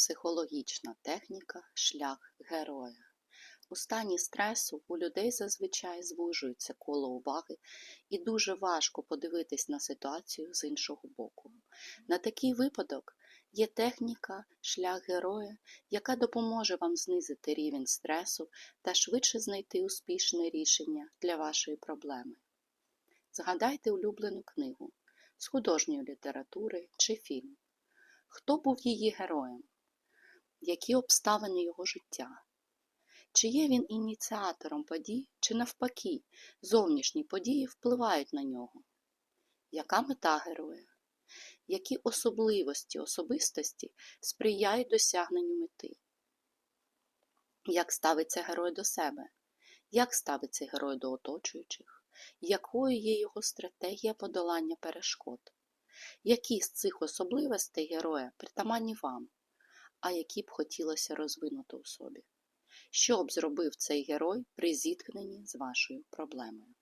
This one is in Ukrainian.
Психологічна техніка шлях героя. У стані стресу у людей зазвичай звужується коло уваги і дуже важко подивитись на ситуацію з іншого боку. На такий випадок є техніка шлях героя, яка допоможе вам знизити рівень стресу та швидше знайти успішне рішення для вашої проблеми. Згадайте улюблену книгу з художньої літератури чи фільм. Хто був її героєм? Які обставини його життя? Чи є він ініціатором подій, чи навпаки, зовнішні події впливають на нього? Яка мета героя? Які особливості особистості сприяють досягненню мети? Як ставиться герой до себе? Як ставиться герой до оточуючих? Якою є його стратегія подолання перешкод? Які з цих особливостей героя притаманні вам, а які б хотілося розвинути у собі? Що б зробив цей герой при зіткненні з вашою проблемою?